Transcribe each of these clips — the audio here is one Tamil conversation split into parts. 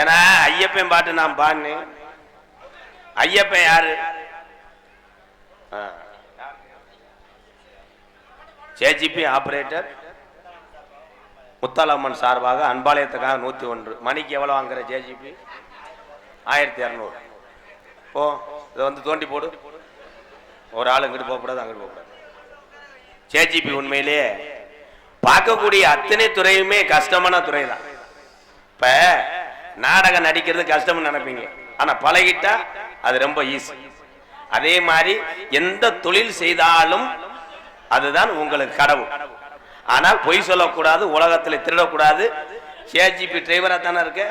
ஏன்னா ஐயப்பன் பாட்டு நான் பாடினேன் ஐயப்பன் யாரு? ஜேஜிபி ஆபரேட்டர் முத்தாலம்மன் சார்பாக அன்பாலயத்துக்காக நூற்றி ஒன்று. மணிக்கு எவ்வளோ வாங்குற ஜேஜிபி ஆயிரத்தி இரநூறு. போ இதை வந்து தோண்டி போடு. ஒரு ஆள் இங்கிட்டு போகக்கூடாது அங்கிட்டு போகக்கூடாது. ஜேஜிபி உண்மையிலேயே பார்க்கக்கூடிய அத்தனை துறையுமே கஷ்டமான துறை தான் இப்போ நாடகம் நடிக்கிறது கஷ்டம்னு நினைப்பீங்க ஆனால் பழகிட்டா அது ரொம்ப ஈஸி அதே மாதிரி எந்த தொழில் செய்தாலும் அதுதான் உங்களுக்கு கடவுள். ஆனால் பொய் சொல்லக்கூடாது உலகத்தில் திருடக்கூடாது. கேஜிபி டிரைவராக தானே இருக்க?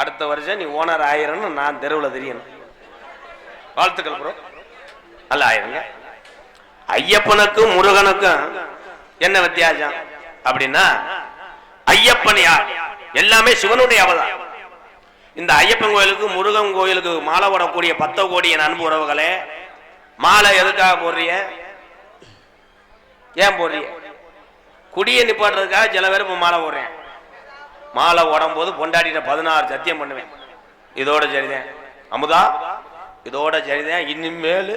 அடுத்த வருஷம் நீ ஓனர் ஆயிரம்னு நான் தெருவில் தெரியணும். வாழ்த்துக்கள் ப்ரோ நல்ல ஆயிருங்க. ஐயப்பனுக்கும் முருகனுக்கும் என்ன வித்தியாசம்? அப்படின்னா ஐயப்பன் யார்? எல்லாமே சிவனுடைய அவதான் இந்த ஐயப்பன் கோயிலுக்கு முருகன் கோயிலுக்கு மாலை போடக்கூடிய பத்த கோடி என் அன்பு உறவுகளே மாலை எதுக்காக போடுறீங்க? ஏன் போடுறிய குடியை நிப்பாடுறதுக்காக சில பேர் இப்போ மாலை போடுறேன். மாலை ஓடும் போது பொண்டாட்டிட்ட பதினாறு சத்தியம் பண்ணுவேன். இதோட சரிதான். அமுதா இதோட சரிதான். இனிமேல்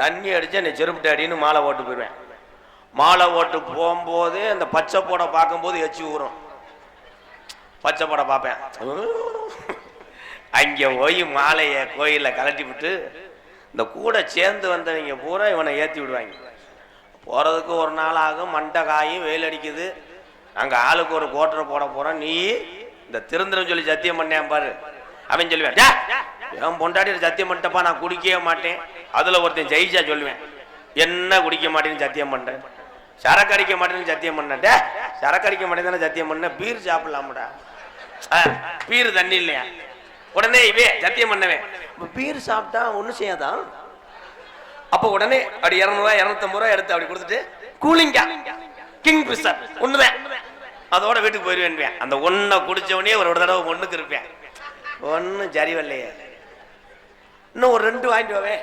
தண்ணி அடிச்சா நீ செருப்புட்டு அடின்னு மாலை ஓட்டு போயிடுவேன். மாலை ஓட்டு போகும்போது அந்த பச்சை போட பார்க்கும்போது எச்சு ஊறும். பச்சை போட பார்ப்பேன். அங்கே போய் மாலையை கோயிலில் கலட்டி விட்டு இந்த கூட சேர்ந்து வந்தவங்க பூரா இவனை ஏற்றி விடுவாங்க. போகிறதுக்கு ஒரு நாள் ஆகும் மண்டை காயும் வெயில் அடிக்குது. அங்கே ஆளுக்கு ஒரு கோட்டரை போட போகிறோம் நீ இந்த திருந்திரம் சொல்லி சத்தியம் பண்ணேன் பாரு. அவன் சொல்லுவேன் என் பொண்டாட்டி சத்தியம் பண்ணிட்டப்பா நான் குடிக்கவே மாட்டேன். அதில் ஒருத்தன் ஜெயிச்சா சொல்லுவேன் என்ன குடிக்க மாட்டேன்னு சத்தியம் பண்ணுறேன் சரக்கு அடிக்க மாட்டேன்னு சத்தியம் பண்ணேன் டே சரக்கு அடிக்க மாட்டேன்னு சத்தியம் பண்ணேன் பீர் சாப்பிடலாம்டா. ஆ, பீர் தண்ணி இல்லையா? உடனே இவே சத்தியம் பண்ணவே. பீர் சாப்பிட்டா ஒன்றும் செய்யாதான் அப்போ உடனே அப்படி இரநூறுவா இரநூத்தம்பது ரூபா எடுத்து அப்படி கொடுத்துட்டு கூலிங்கா கிங் பிஸ்டர் ஒண்ணுதான் அதோட வீட்டுக்கு போயிருவேன் அந்த ஒன்றை குடிச்சவனே ஒரு ஒரு தடவை ஒண்ணுக்கு இருப்பேன். ஒன்றும் சரி வரலையே இன்னும் ஒரு ரெண்டு வாங்கிட்டு வாவே.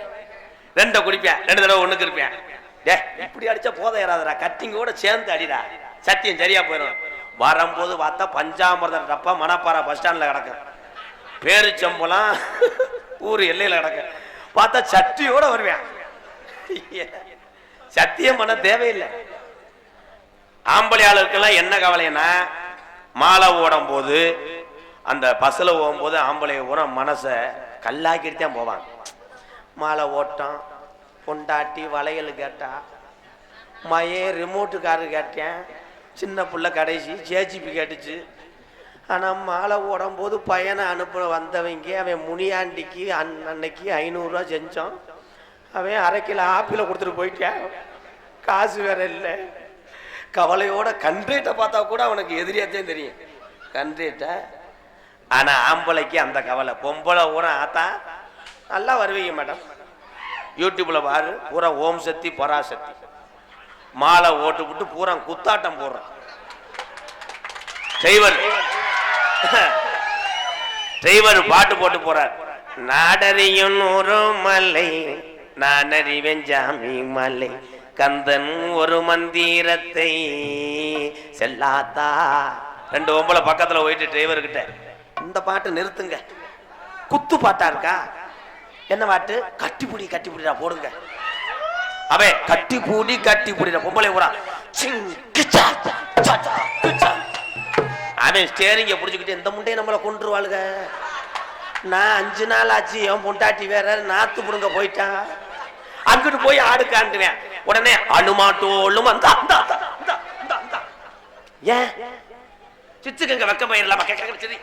ரெண்டை குடிப்பேன் ரெண்டு தடவை ஒண்ணுக்கு இருப்பேன். டே இப்படி அடிச்சா போத ஏறாதடா. கட்டிங்கோட சேர்ந்து அடிடா. சத்தியம் சரியா போயிடும் வரும்போது பார்த்தா பஞ்சாமிரத டப்பா மணப்பாறை பஸ் ஸ்டாண்ட்ல கிடக்கும். பேருச்சம்பளம் ஊர் எல்லையில் கிடக்கும் பார்த்தா சட்டியோட வருவேன். சத்தியம் பண்ண தேவையில்லை. ஆம்பளையாளருக்கெல்லாம் என்ன கவலைன்னா மாலை ஓடும் போது அந்த பஸ்ஸில் போகும்போது ஆம்பளை ஊரம் மனசை கல்லாக்கிட்டு தான் போவாங்க. மாலை ஓட்டம் பொண்டாட்டி வளையல் கேட்டா மயே ரிமோட்டு காரு கேட்டேன். சின்ன பிள்ளை கடைசி ஜேஜிபி கேட்டுச்சு. ஆனால் மாலை ஓடும்போது பையனை அனுப்ப வந்தவங்க அவன் முனியாண்டிக்கு அன் அன்னைக்கு ஐநூறுரூவா செஞ்சோம். அவன் அரை கிலோ ஆப்பிளை கொடுத்துட்டு போயிட்டான் காசு வேற இல்லை. கவலையோட கண்ட்ரேட்டை பார்த்தா கூட அவனுக்கு எதிரியாத்தான் தெரியும். கண்ட்ரேட்டை ஆனால் ஆம்பளைக்கு அந்த கவலை. பொம்பளை ஊற ஆத்தா நல்லா வருவீங்க மேடம். யூடியூப்பில் பாரு பூரா ஓம் சக்தி பராசக்தி மாலை ஓட்டு விட்டு பூரா குத்தாட்டம் போடுறான். டிரைவர் டிரைவர் பாட்டு போட்டு போறார். நாடறியும் ஒரு மலை நான் அறிவேன் ஜாமி மலை கந்தன் ஒரு மந்திரத்தை செல்லாத்தா ரெண்டு ஒம்பளை பக்கத்துல போயிட்டு டிரைவர் கிட்ட இந்த பாட்டு நிறுத்துங்க. குத்து பாட்டா இருக்கா? என்ன பாட்டு? கட்டிப்புடி கட்டிப்புடிடா போடுங்க. அவே கட்டிப்பூடி பூடி பொம்பளை பூரா சிங் கிச்சா சாச்சா கிச்சா. அவன் ஸ்டேரிங்க பிடிச்சிக்கிட்டு இந்த முண்டையை நம்மளை கொண்டுருவாளுங்க நான் அஞ்சு நாள் ஆச்சு என் பொண்டாட்டி வேற நாத்து புடுங்க போயிட்டான் அங்கிட்டு போய் ஆடு காண்டுவேன் உடனே அனுமாட்டோளும் அந்த அந்த ஏன்? சிச்சுக்கங்க வெக்க பயிரலாமா? கேட்க சரி.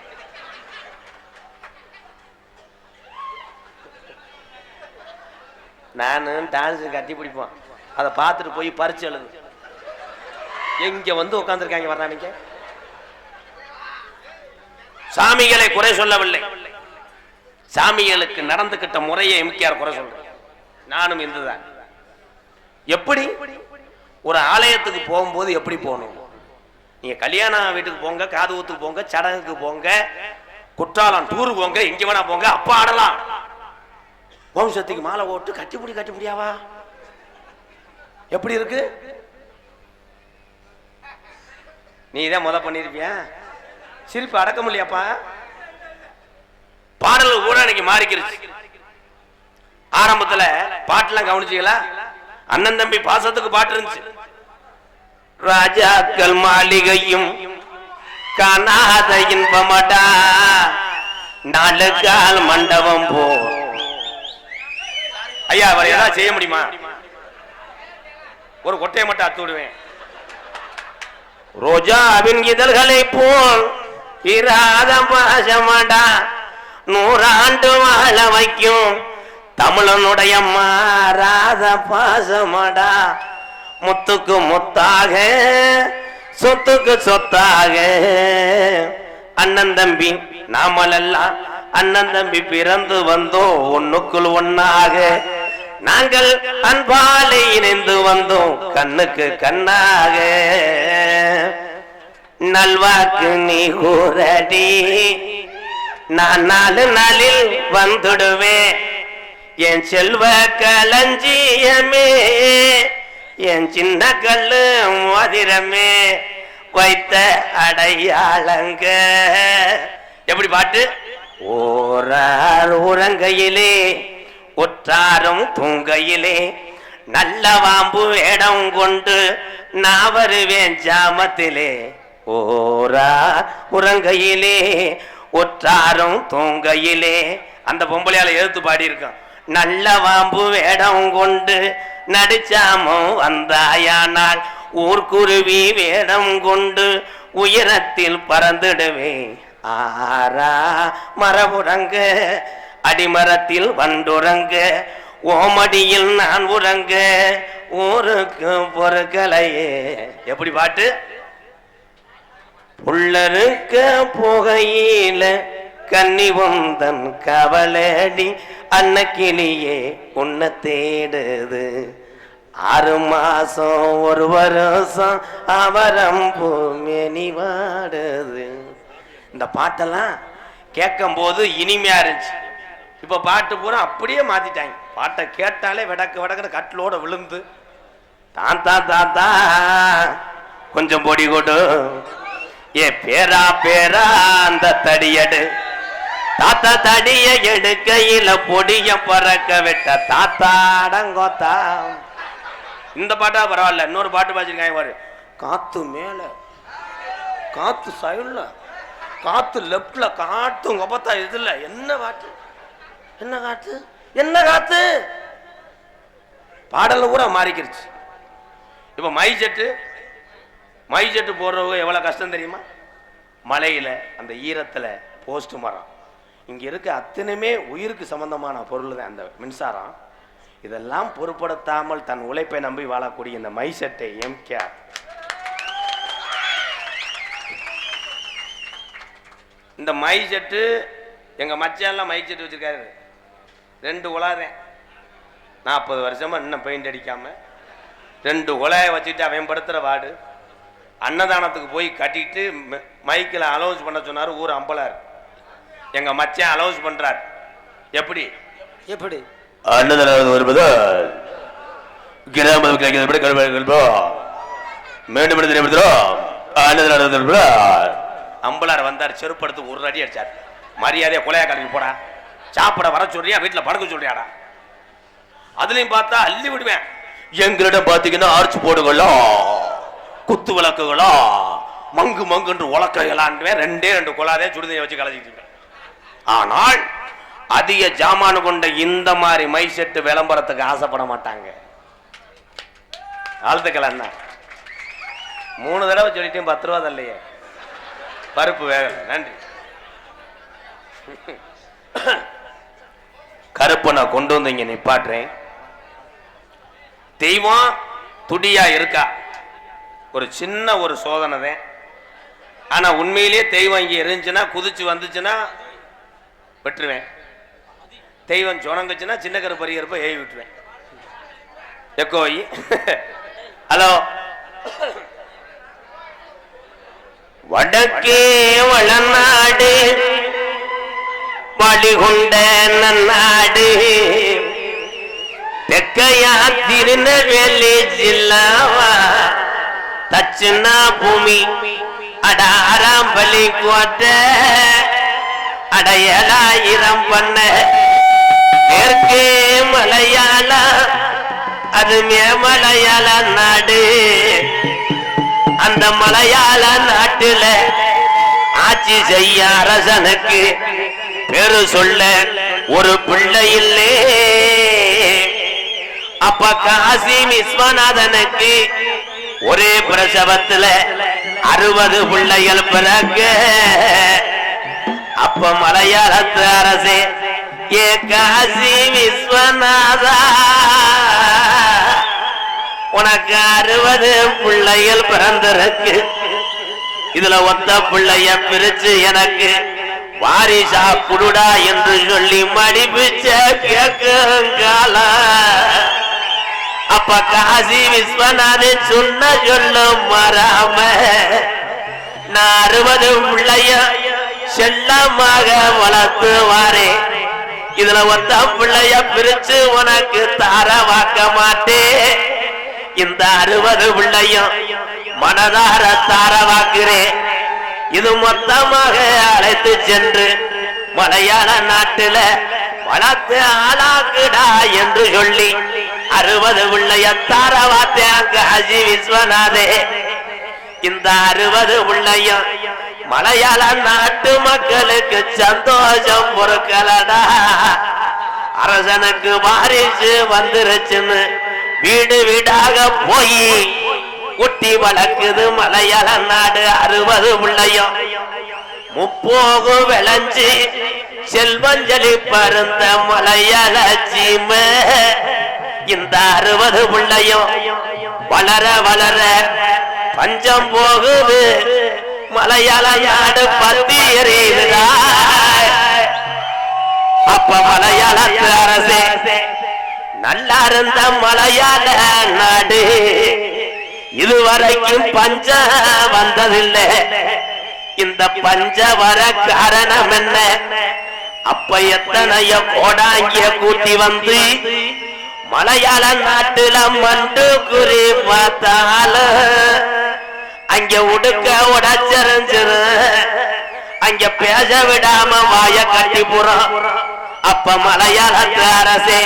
நானும் டான்ஸ் கட்டி பிடிப்போம். அதை பார்த்துட்டு போய் பறிச்சு எழுது. எங்க வந்து உட்காந்துருக்காங்க வர்றானுங்க சாமிகளை குறை சொல்லவில்லை. சாமிகளுக்கு நடந்துகிட்ட முறையை எம்கேஆர் குறை சொல்றேன் நானும் இந்துதான். எப்படி? ஒரு ஆலயத்துக்கு போகும்போது எப்படி போகணும்? நீங்க கல்யாண வீட்டுக்கு போங்க காது ஊத்துக்கு போங்க சடங்குக்கு போங்க குற்றாலம் டூர் போங்க எங்க வேணா போங்க அப்ப ஆடலாம். வம்சத்துக்கு மாலை ஓட்டு கட்டிப்பிடி கட்டிப்பிடியாவா? எப்படி இருக்கு? நீ தான் முத பண்ணிருப்பியா சிரிப்பு அடக்க முடியாப்பா பாடல் கூட இன்னைக்கு மாறிக்கிருச்சு. ஆரம்பத்துல பாட்டுலாம் கவனிச்சீங்களா? அண்ணன் தம்பி பாசத்துக்கு பாட்டு இருந்துச்சு. ராஜாக்கள் மாளிகையும் காணாத இன்பமடா. நாலு கால் மண்டபம் போ. ஐயா அவர் ஏதாவது செய்ய முடியுமா? ஒரு கொட்டையை மட்டும் அத்து விடுவேன். ரோஜாவின் இதழ்களை போல் இராத பாசமடா நூறாண்டு வாழ வைக்கும். தமிழனுடைய மாறாத பாசமடா. முத்துக்கு முத்தாக சொத்துக்கு சொத்தாக. அண்ணன் தம்பி நாமலெல்லாம் அண்ணன் தம்பி பிறந்து வந்தோம். ஒண்ணுக்குள் ஒன்னாக நாங்கள் அன்பாலே இணைந்து வந்தோம். கண்ணுக்கு கண்ணாக. நல்வாக்கு நீ கூறடி. நான் நாலு நாளில் வந்துடுவேன். என் செல்வ களஞ்சியமே என் சின்ன கல்லு மோதிரமே வைத்த அடையாளங்க. எப்படி பாட்டு? ஓரார் உறங்கையிலே ஒற்றாரும் தூங்கையிலே நல்ல வாம்பு இடம் கொண்டு நான் வருவேன் ஜாமத்திலே. ஓரா உறங்கையிலே ஒற்றாரும் தூங்கையிலே. அந்த பொம்பளையால எழுத்து பாடியிருக்கான். நல்ல வாம்பு வேடம் கொண்டு நடிச்சாமோ வந்தாயானால் ஊர்க்குருவி வேடம் கொண்டு உயரத்தில் பறந்துடுவேன் ஆரா மரபுறங்க அடிமரத்தில் வண்டுறங்க ஓமடியில் நான் உறங்க ஊருக்கு பொருட்களையே. எப்படி பாட்டு? உள்ளருக்க புகையில கன்னி வந்தன் கவலடி அன்னக்கிளியே உன்னை தேடுது. ஆறு மாசம் ஒரு வருஷம் அவரம் பூமேனி வாடுது இந்த பாட்டெல்லாம் கேட்கும் போது இனிமையா இருந்துச்சு. இப்ப பாட்டு பூரா அப்படியே மாத்திட்டாங்க. பாட்டை கேட்டாலே விடக்கு விடக்குன்னு கட்டிலோட விழுந்து தான் தான் தான் தான் கொஞ்சம் பொடி கொடு. ஏ பேரா பேரா அந்த தடியடு. தாத்தா தடிய எடுக்கையில பொடிய பறக்க விட்ட தாத்தாடங்கோத்தா இந்த பாட்டா பரவாயில்ல இன்னொரு பாட்டு பாச்சிருக்காங்க பாரு. காத்து மேல காத்து சைடுல காத்து லெப்ட்ல காத்து உங்க இதுல. என்ன காத்து என்ன காத்து என்ன காத்து பாடல கூட மாறிக்கிருச்சு. இப்ப மை செட்டு மைஜெட்டு போடுறவங்க எவ்வளோ கஷ்டம் தெரியுமா? மலையில் அந்த ஈரத்தில் போஸ்ட் மரம். இங்கே இருக்க அத்தனையுமே உயிருக்கு சம்பந்தமான பொருள் தான் அந்த மின்சாரம். இதெல்லாம் பொருட்படுத்தாமல் தன் உழைப்பை நம்பி வாழக்கூடிய இந்த மை செட்டை எம்கேஆர் இந்த மை எங்கள் மச்சான்லாம் மை வச்சுருக்காரு. ரெண்டு உலாதேன் நாற்பது வருஷமா இன்னும் பெயிண்ட் அடிக்காமல் ரெண்டு உலைய வச்சுட்டு அவன் படுத்துகிற வாடு அன்னதானத்துக்கு போய் கட்டிட்டு மைக்கில் அலௌன்ஸ் பண்ண சொன்னார் ஊர் அம்பலார். எங்க மச்சான் அலௌன்ஸ் பண்றார். எப்படி? எப்படி? அன்னதானம் வருவது கிராம மீண்டும் அம்பலார் வந்தார் செருப்படுத்து ஒரு அடி அடிச்சார். மரியாதையா கொலையா கலக்கி போடா. சாப்பிட வர சொல்றியா? வீட்டுல படுக்க சொல்றியாடா? அதுலயும் பார்த்தா அள்ளி விடுவேன். எங்களிடம் பாத்தீங்கன்னா ஆர்ச் போடுகளோ குத்து விளக்குகளோ? மங்கு மங்குன்று உலக்கைகளான்வே ரெண்டே ரெண்டு குழாதே சுடுதண்ணி வச்சு கலச்சிட்டு ஆனால் அதிக ஜாமானு கொண்ட இந்த மாதிரி மை செட்டு விளம்பரத்துக்கு ஆசைப்பட மாட்டாங்க. ஆழ்த்துக்கள் அண்ணா. மூணு தடவை சொல்லிட்டேன் பத்து ரூபா தரலையே. பருப்பு வேகல. நன்றி. கருப்பை நான் கொண்டு வந்து இங்க நிப்பாட்டுறேன். தெய்வம் துடியா இருக்கா? ஒரு சின்ன ஒரு சோதனை தான். ஆனா உண்மையிலேயே தெய்வம் இங்கே இருந்துச்சுன்னா குதிச்சு வந்துச்சுன்னா விட்டுருவேன். தெய்வம் சுணங்குச்சுன்னா சின்ன கரு பரிகரப்ப ஏவி விட்டுருவேன். எக்கோயி ஹலோ. வடக்கே வளநாடு வழிகுண்ட நன்னாடு. தெக்கையா திருநெல்வேலி ஜில்லாவா தச்சுனா பூமி. அடாராம்பலி கோட்டை அடையலாயிரம் பண்ண. மேற்கே மலையாள அது மேமலையாள நாடு. அந்த மலையாள நாட்டுல ஆட்சி செய்ய அரசனுக்கு பெரு சொல்ல ஒரு பிள்ளை இல்லே. அப்ப காசி விஸ்வநாதனுக்கு ஒரே பிரசவத்துல அறுபது பிள்ளைகள் பிறக்க. அப்ப மலையாளத்து அரசே ஏ காசி விஸ்வநாதா. உனக்கு அறுபது பிள்ளைகள் பிறந்திருக்கு. இதுல ஒத்த பிள்ளைய பிரிச்சு எனக்கு வாரிசா குடுடா என்று சொல்லி மடிப்பிச்ச கேட்கால அப்ப காசி விஸ்வநாதன் சொன்ன சொல்லும் மறாம நான் அறுபது பிள்ளைய செல்லமாக வளர்த்துவாரே. இதுல ஒத்த பிள்ளைய பிரிச்சு உனக்கு தார வாக்க மாட்டேன். இந்த அறுபது பிள்ளையும் மனதார தார வாக்குறேன் இது மொத்தமாக அழைத்து சென்று மலையாள நாட்டுல வளர்த்து ஆளாக்குடா என்று சொல்லி அறுபது பிள்ளைய தார வார்த்தையாங்க விஸ்வநாதே. இந்த அறுபது பிள்ளையும் மலையாள நாட்டு மக்களுக்கு சந்தோஷம் பொறுக்கலடா. அரசனுக்கு வாரிசு வந்துருச்சுன்னு வீடு வீடாக போய் குட்டி வளர்க்குது மலையாள நாடு அறுபது பிள்ளையும் முப்போகு விளைஞ்சு செல்வஞ்சலி பருந்த மலையாள சீமை. இந்த அறுபது பிள்ளையும் வளர வளர பஞ்சம் போகுது. மலையாள நாடு பத்தி எறியுதா அப்ப மலையாளத்து அரசே நல்லா இருந்த மலையாள நாடு இதுவரைக்கும் பஞ்ச வந்ததில்லை. இந்த பஞ்ச வர காரணம் என்ன? அப்ப எத்தனைய கோடாங்கிய கூட்டி வந்து மலையாள நாட்டுல மண்டு குறி பார்த்தாலும் அங்க உடுக்க உடச்சரிஞ்சிரு அங்க பேச விடாம வாய கட்டி புறம் அப்ப மலையாளத்து அரசே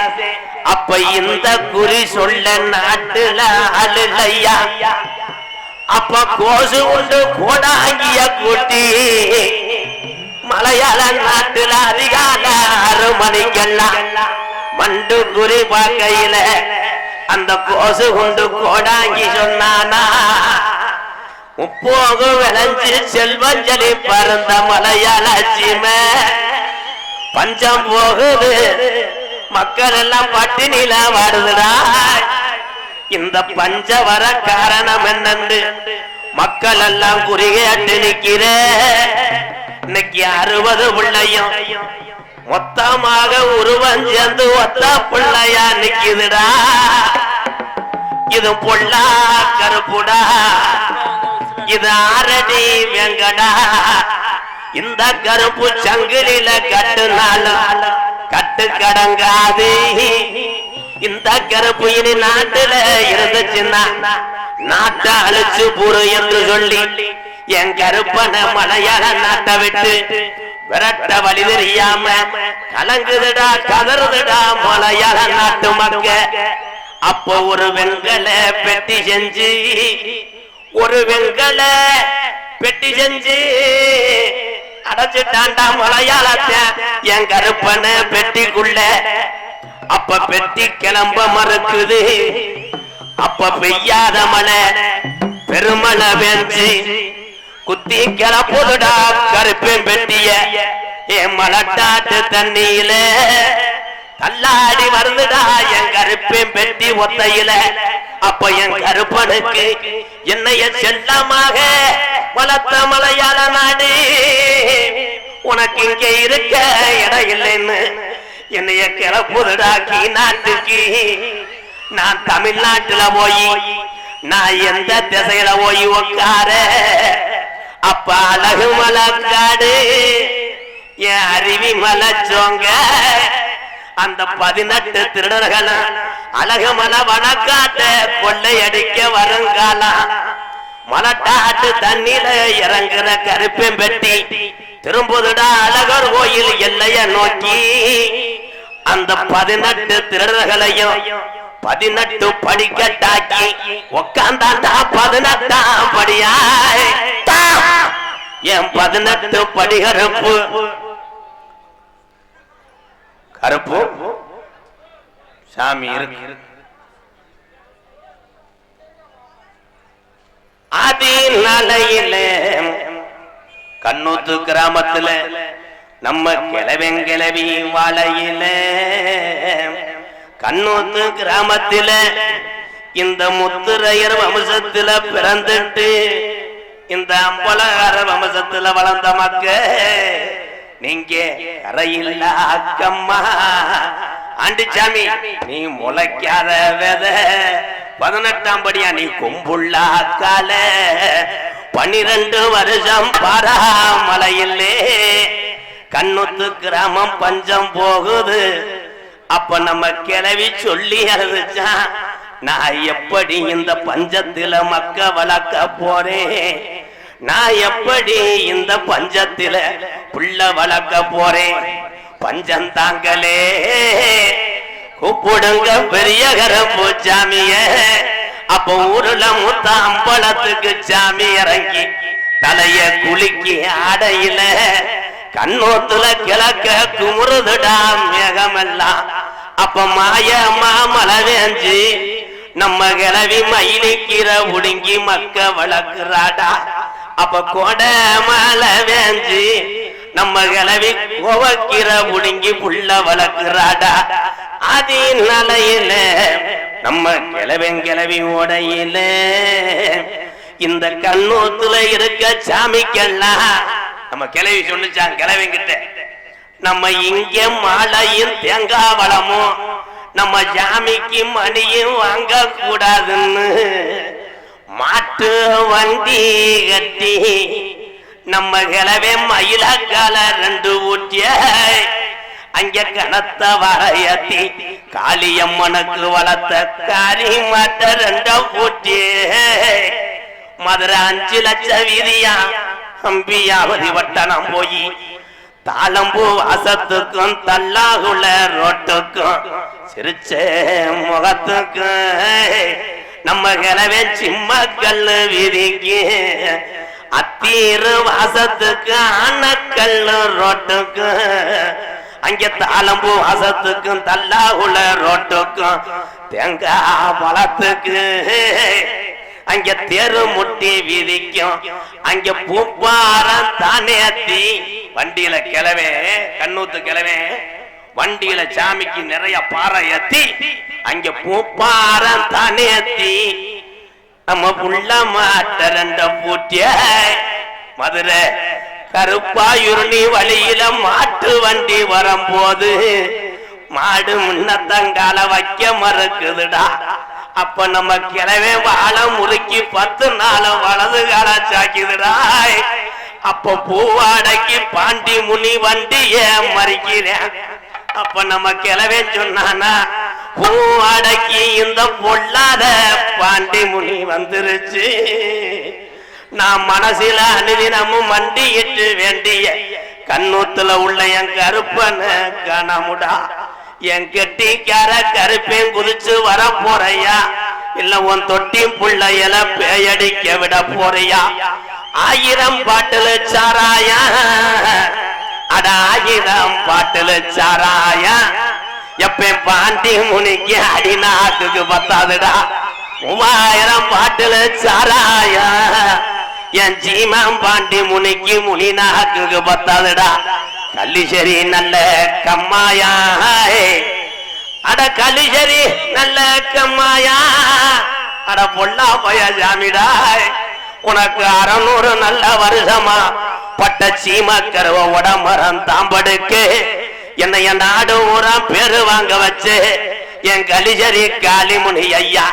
அப்ப இந்த குறி சொல்ல நாட்டுல அழுலையா அப்ப கோசு உண்டு கோடாங்கிய கூட்டி. மலையாள நாட்டுல அதிகால ஆறு மணிக்கெல்லாம் மண்டு குறி பார்க்கையில அந்த கோசு கொண்டு கோடாங்கி சொன்னானா? உப்போகு விளைஞ்சு செல்வஞ்சலி பறந்த மலையாள சீமை பஞ்சம் போகுது. மக்கள் எல்லாம் பட்டினில வருதுடா இந்த பஞ்ச வர காரணம் என்னன்னு மக்கள் எல்லாம் குறிகேட்டு நிக்கிற. இன்னைக்கு அறுபது பிள்ளையும் மொத்தமாக ஒருவன் சேர்ந்து ஒத்த பிள்ளையா நிக்குதுடா. இது பொல்லா கருப்புடா. இது ஆரடி வெங்கடா. இந்த கருப்பு சங்கிலில கட்டுனாலும் கட்டு கடங்காது. இந்த கருப்பு இனி நாட்டுல இருந்துச்சுன்னா நாட்டை அழிச்சு புரு என்று சொல்லி என் கருப்பன மலையாள நாட்டை விட்டு விரட்ட வழி தெரியாம கலங்குதுடா கதறுதுடா மலையாள நாட்டு மக்க அப்போ ஒரு வெண்கல பெட்டி செஞ்சு ஒரு வெண்கல பெட்டி செஞ்சு அடைச்சிட்டாண்டா மலையாளத்த. என் கருப்பன பெட்டிக்குள்ள அப்ப பெட்டி கிளம்ப மறுக்குது. அப்ப பெய்யாத மழை பெருமழை பெஞ்சு குத்தி கிளப்புதுடா கருப்பேன் பெட்டிய என் மலட்டாட்டு தண்ணியில. தள்ளாடி வருதுடா என் கருப்பேன் பெட்டி ஒத்தையில. அப்ப என் கருப்பனுக்கு என்னைய செல்லமாக வளர்த்த மலையாள நாடு. உனக்கு இங்க இருக்க இடம் இல்லைன்னு என்னைய கிளப்புதாக்கி நாட்டுக்கு நான் தமிழ்நாட்டுல போய் நான் எந்த திசையில போய் உட்கார அப்ப அழகு மலக்காடு. என் அருவி மலைச்சோங்க. அந்த பதினெட்டு திருடர்களும் அழகு மல வனக்காட்ட கொள்ளையடிக்க வருங்காலம் மலட்டாட்டு தண்ணியில இறங்குற கருப்பேன் பெட்டி. திரும்புதுடா அழகர் கோயில் எல்லைய நோக்கி. அந்த பதினெட்டு திருடர்களையும் பதினெட்டு படிக்கட்டாக்கி. உக்காந்தாண்டா பதினெட்டாம் படியாய். என் பதினெட்டு படிகரப்பு கருப்பு. சாமி இருக்கு. ஆதி கண்ணூத்து கிராமத்துல நம்ம கிளவன் கிளவி வாழையில கண்ணூத்து கிராமத்தில இந்த முத்துரையர் வம்சத்துல பிறந்துட்டு இந்த அம்பலகார வம்சத்துல வளர்ந்த மக்க. நீங்க கரையில்ல அக்கம்மா ஆண்டிச்சாமி நீ முளைக்காத வித. பதினெட்டாம் படியா நீ கொம்புள்ள அக்கால. பனிரெண்டு வருஷம் பாராமலையில்லே கண்ணுத்து கிராமம் பஞ்சம் போகுது. அப்ப நம்ம கிளவி சொல்லி அறிவிச்சான் நான் எப்படி இந்த பஞ்சத்தில மக்க வளர்க்க போறேன்? நான் எப்படி இந்த பஞ்சத்தில புள்ள வளர்க்க போறேன்? பஞ்சம் தாங்களே. கூப்பிடுங்க பெரிய கரப்பு சாமிய அப்ப ஊருல மூத்த அம்பலத்துக்கு சாமி இறங்கி தலைய குலுக்கி ஆடையில கண்ணோத்துல கிழக்க குமுறுதுடா. அப்ப மாய மாமலை வேஞ்சி நம்ம கிளவி மயிலிக்கிற ஒடுங்கி மக்க வளர்க்கிறாடா. அப்ப கொட மலை வேஞ்சி நம்ம கிளவி கோவக்கிற ஒடுங்கி புள்ள வளர்க்கிறாடா. அது நலையில நம்ம கிளவன் கிளவி உடையில இந்த கண்ணூத்துல இருக்க சாமிக்கெல்லாம் நம்ம கிளவி சொல்லிச்சான் கிளவிங்கிட்ட நம்ம இங்க மாலையும் தேங்காய் வளமும் நம்ம ஜாமிக்கு மணியும் வாங்க கூடாதுன்னு மாட்டு வண்டி கட்டி நம்ம கிளவே மயிலக்கால ரெண்டு ஊட்டிய அங்க கனத்த வரையத்தி காளியம்மனுக்கு வளர்த்த காரி மாட்ட ரெண்ட ஊட்டி மதுரை அஞ்சு லட்சம் வீதியா? அம்பியாவதி வட்டணம் போய் தாளம்பூ வாசத்துக்கும் தல்லாகுள்ள ரோட்டுக்கும் சிரிச்ச முகத்துக்கும். நம்ம கிளவே சிம்மக்கல் விதிக்கு அத்தீரு வாசத்துக்கு அன்னக்கல் ரோட்டுக்கும். அங்க தாளம்பூ வாசத்துக்கும் தல்லாகுள்ள ரோட்டுக்கும் தேங்காய் பழத்துக்கு. அங்க தெரு முட்டி விதிக்கும் அங்க பூப்பாரம் தானேத்தி வண்டியில கிளவே கண்ணூத்து கிளவே வண்டியில சாமிக்கு நிறைய பாறை ஏத்தி அங்க பூப்பாறை தானே ஏத்தி. நம்ம புள்ள மாட்ட ரெண்ட பூட்டிய. மதுரை கருப்பாயுருணி வழியில மாட்டு வண்டி வரும்போது மாடு முன்னத்தங்கால வைக்க மறுக்குதுடா. அப்ப நம்ம கிளவே வாழ முறுக்கி பத்து நாள் வலது கால சாக்கிதுடா அப்ப பூவாடைக்கு பாண்டி முனி வண்டிய மறிக்கிறேன் அப்ப நம்ம கிளவே சொன்னானா பூவாடைக்கு இந்த பொல்லாத பாண்டி முனி வந்துருச்சு. நான் மனசில அனுதினமும் மண்டியிட்டு வேண்டிய கண்ணூத்துல உள்ள என் கருப்பன கணமுடா. என் கெட்டிக்கார கருப்பேன் குதிச்சு வர போறையா? இல்ல உன் தொட்டி புள்ளையல பேயடிக்க விட போறியா? ஆயிரம் பாட்டில் சாராயா அட ஆயிரம் பாட்டில் சாராயா எப்ப பாண்டி முனிக்கு அடி நாக்குக்கு பத்தாதுடா. மூவாயிரம் பாட்டில் சாராயா என் ஜீமாம் பாண்டி முனிக்கு முனி நாக்குக்கு பத்தாதுடா. கல்லிசரி நல்ல கம்மாயா அட கல்லிசரி நல்ல கம்மாயா. அட பொல்லா பய ஜாமிடா உனக்கு அறநூறு நல்ல வருஷமா? பட்ட சீம கருவ உடம்பரம் தாம்படுக்கு. என்னை என் நாடு ஊரா பேரு வாங்க வச்சு. என் கலிஜரி காளிமுனி ஐயா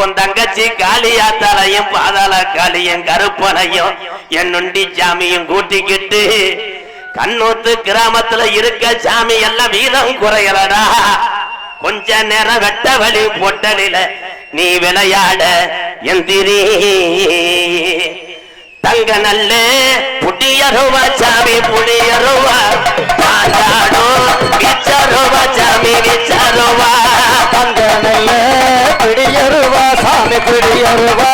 உன் தங்கச்சி காளியா தலையும் பாதாள காளியும் கருப்பனையும் என் நொண்டி சாமியும் கூட்டிக்கிட்டு கண்ணூத்து கிராமத்துல இருக்க சாமி எல்லாம் வீதம் குறையலடா. கொஞ்ச நேரம் வெட்ட வழி பொட்டலில நீ விளையாட எந்திரி. தங்க நல்ல புட்டி சாமி புளியருவா சாந்தாடோ விச்சருவா சாமி விச்சருவா தங்க நல்ல பிடியருவா சாமி பிடியருவா.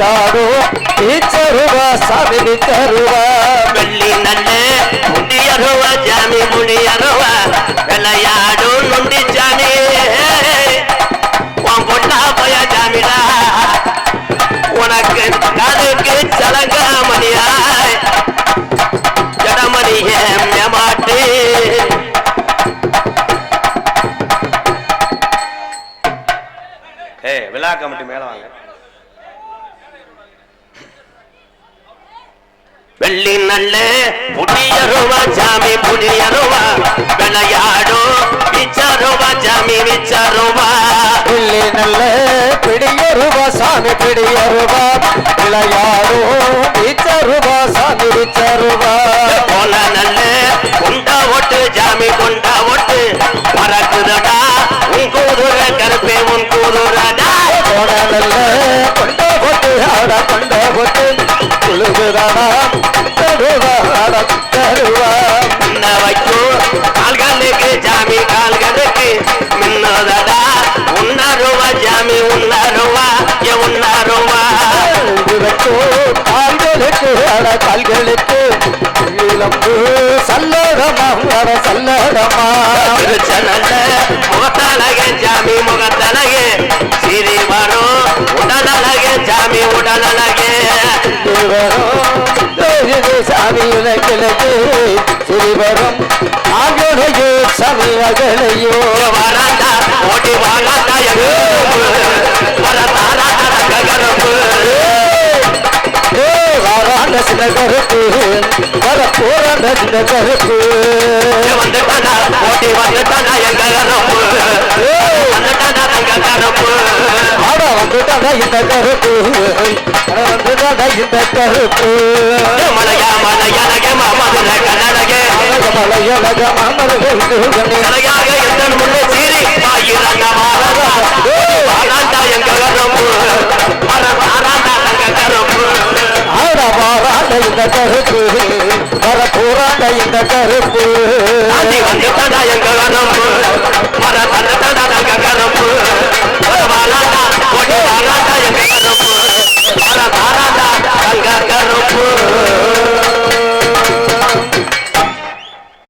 கணிச்சாரோ விச்சருவா சாமி விச்சருவா வெள்ளி நல்ல முடியருவா ஜாமி முடியருவா விளையாடு நொண்டி ஜாமி உன் பொண்ணா போய ஜாமிடா உனக்கு காதுக்கு சலங்க மணியாய் ஜடமணிய மேமாட்டு ஏய் விழா கமிட்டி மேல வாங்க. வெள்ளி நல்ல புடியருவா ஜாமி புடியருவா. விளையாடு விச்சருவா ஜாமி விச்சருவா. பிள்ளை நல்ல பிடியருவா சாமி பிடியருவா. விளையாடோ விச்சருவா சாமி விச்சருவா. போல நல்ல கொண்டா ஓட்டு ஜாமி கொண்டா ஓட்டு. பறக்குதடா உன் கூதுர கருப்பே உன் கூதுரடா போன நல்ல கொண்ட போட்டு ஆட கொண்ட போட்டு குழுகுதாடா தருவா ஆட தருவா முன்ன வைக்கும் கால்களுக்கு ஜாமி கால்களுக்கு. மின்னதடா உன்னருவா ஜாமி உன்னருவா ஏ உன்னருவா. இதுவரைக்கோ கால்களுக்கு ஆட கால்களுக்கு. இளம்பு சல்லடமா ஆட சல்லடமா திருச்சனல்ல முகத்தழகே ஜாமி முகத்தழகே. சிரி வரும் உடலழகே ஜாமி உடலழகே. சாமி உலகிலகு சிறிவரும் ஆகியோரையோ சமி அகலையோ வராண்டா ஓடி வாங்காண்டா எங்க கருப்பு கருப்பு வர போராண்ட கருப்பு வந்து வந்துட்டாடா இந்த கருப்பு ஆட இந்த கருப்பு மலையா மலையழகே மாமதுர கண்ணழகே மலையழக மாமர்கள் கருப்பு வரதாரா எங்க கருப்பு இந்த கருப்பு வர போராட்ட இந்த கருப்பு கருப்பு